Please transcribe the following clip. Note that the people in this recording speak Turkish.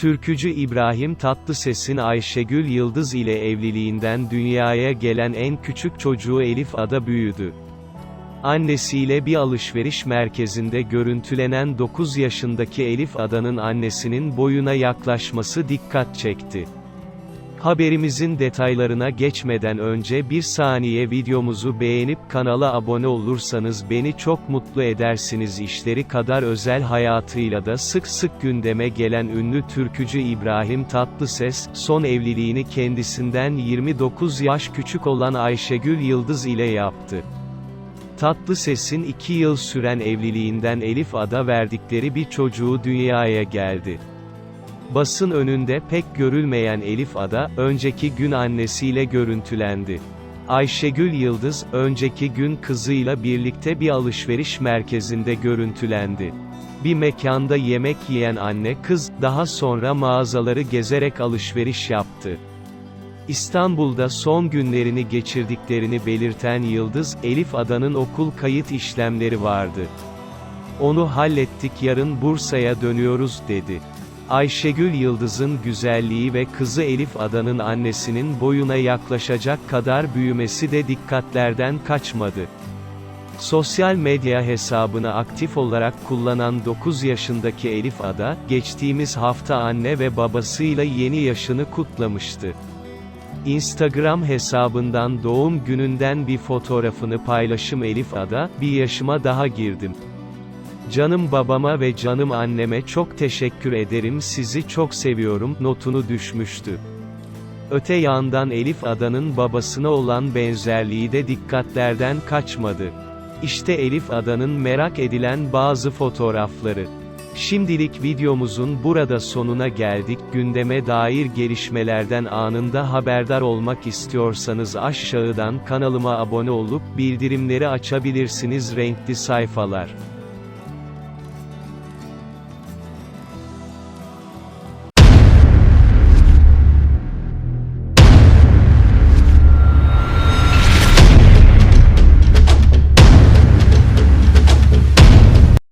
Türkücü İbrahim Tatlıses'in Ayşegül Yıldız ile evliliğinden dünyaya gelen en küçük çocuğu Elif Ada büyüdü. Annesiyle bir alışveriş merkezinde görüntülenen 9 yaşındaki Elif Ada'nın annesinin boyuna yaklaşması dikkat çekti. Haberimizin detaylarına geçmeden önce bir saniye videomuzu beğenip kanala abone olursanız beni çok mutlu edersiniz işleri kadar özel hayatıyla da sık sık gündeme gelen ünlü türkücü İbrahim Tatlıses, son evliliğini kendisinden 29 yaş küçük olan Ayşegül Yıldız ile yaptı. Tatlıses'in 2 yıl süren evliliğinden Elif Ada verdikleri bir çocuğu dünyaya geldi. Basın önünde pek görülmeyen Elif Ada, önceki gün annesiyle görüntülendi. Ayşegül Yıldız, önceki gün kızıyla birlikte bir alışveriş merkezinde görüntülendi. Bir mekanda yemek yiyen anne kız, daha sonra mağazaları gezerek alışveriş yaptı. İstanbul'da son günlerini geçirdiklerini belirten Yıldız, Elif Ada'nın okul kayıt işlemleri vardı. Onu hallettik yarın Bursa'ya dönüyoruz dedi. Ayşegül Yıldız'ın güzelliği ve kızı Elif Ada'nın annesinin boyuna yaklaşacak kadar büyümesi de dikkatlerden kaçmadı. Sosyal medya hesabını aktif olarak kullanan 9 yaşındaki Elif Ada, geçtiğimiz hafta anne ve babasıyla yeni yaşını kutlamıştı. Instagram hesabından doğum gününden bir fotoğrafını paylaşım Elif Ada, bir yaşıma daha girdim. Canım babama ve canım anneme çok teşekkür ederim sizi çok seviyorum notunu düşmüştü. Öte yandan Elif Ada'nın babasına olan benzerliği de dikkatlerden kaçmadı. İşte Elif Ada'nın merak edilen bazı fotoğrafları. Şimdilik videomuzun burada sonuna geldik. Gündeme dair gelişmelerden anında haberdar olmak istiyorsanız aşağıdan kanalıma abone olup bildirimleri açabilirsiniz renkli sayfalar.